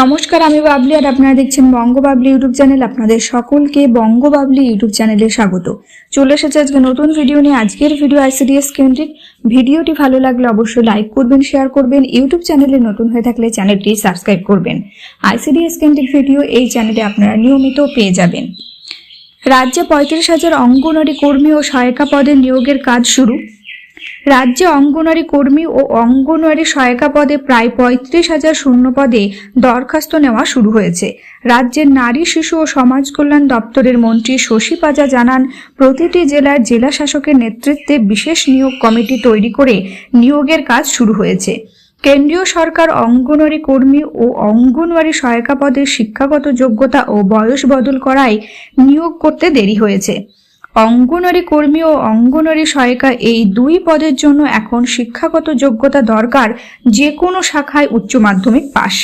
নমস্কার, আমি বাবলি আর আপনারা দেখছেন বঙ্গ বাবলি ইউটিউব চ্যানেল। আপনাদের সকলকে বঙ্গ বাবলি ইউটিউব চ্যানেলে স্বাগত। চলে এসেছে আজকে নতুন ভিডিও নিয়ে। আজকের ভিডিও আইসিডিএস কেন্দ্রিক। ভিডিওটি ভালো লাগলে অবশ্যই লাইক করবেন শেয়ার করবেন। ইউটিউব চ্যানেলে নতুন হয়ে থাকলে চ্যানেলটি সাবস্ক্রাইব করবেন। আইসিডিএস কেন্দ্রিক ভিডিও এই চ্যানেলে আপনারা নিয়মিত পেয়ে যাবেন। রাজ্যে পঁয়ত্রিশ হাজার অঙ্গনওয়াড়ি কর্মী ও সহায়িকা পদে নিয়োগের কাজ শুরু। রাজ্যে অঙ্গনওয়াড়ি কর্মী ও অঙ্গনওয়াড়ি সহায়িকা পদে প্রায় পঁয়ত্রিশ হাজার শূন্য পদে দরখাস্ত নেওয়া শুরু হয়েছে। রাজ্যের নারী, শিশু ও সমাজ কল্যাণ দপ্তরের মন্ত্রী শশী পাজা জানান, প্রতিটি জেলার জেলা শাসকের নেতৃত্বে বিশেষ নিয়োগ কমিটি তৈরি করে নিয়োগের কাজ শুরু হয়েছে। কেন্দ্রীয় সরকার অঙ্গনওয়াড়ি কর্মী ও অঙ্গনওয়াড়ি সহায়িকা পদের শিক্ষাগত যোগ্যতা ও বয়স বদল করায় নিয়োগ করতে দেরি হয়েছে। অঙ্গনওয়াড়ি কর্মী ও অঙ্গনওয়াড়ি সহায়িকা এই দুই পদের জন্য এখন শিক্ষাগত যোগ্যতা দরকার যে কোনো শাখায় উচ্চ মাধ্যমিক পাশ।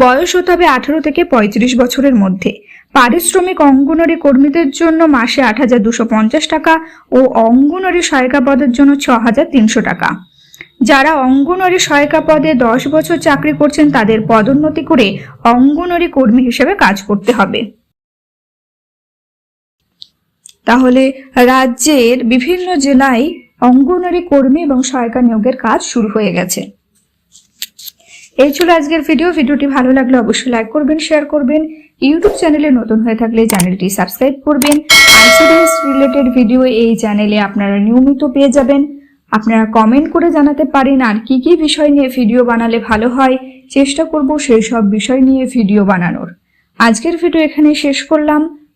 বয়স হতে হবে আঠারো থেকে পঁয়ত্রিশ বছরের মধ্যে। পারিশ্রমিক অঙ্গনওয়াড়ি কর্মীদের জন্য মাসে আট হাজার দুশো পঞ্চাশ টাকা ও অঙ্গনওয়াড়ি সহায়িকা পদের জন্য ছ হাজার তিনশো টাকা। যারা অঙ্গনওয়াড়ি সহায়িকা পদে দশ বছর চাকরি করছেন তাদের পদোন্নতি করে অঙ্গনওয়াড়ি কর্মী হিসেবে কাজ করতে হবে। তাহলে রাজ্যের বিভিন্ন জেলায় অঙ্গনারী কর্মী এবং সহায়িকা নিয়োগের কাজ শুরু হয়ে গেছে। এই ছিল আজকের ভিডিও ভিডিওটি ভালো লাগলে অবশ্যই লাইক করবেন শেয়ার করবেন। ইউটিউব চ্যানেলে নতুন হয়ে থাকলে চ্যানেলটি সাবস্ক্রাইব করবেন। আইসিডিএস রিলেটেড ভিডিও এই চ্যানেলে আপনারা নিয়মিত পেয়ে যাবেন। আপনারা কমেন্ট করে জানাতে পারেন আর কি কি বিষয় নিয়ে ভিডিও বানালে ভালো হয়। চেষ্টা করব সেই সব বিষয় নিয়ে ভিডিও বানানোর। আজকের ভিডিও এখানে শেষ করলাম।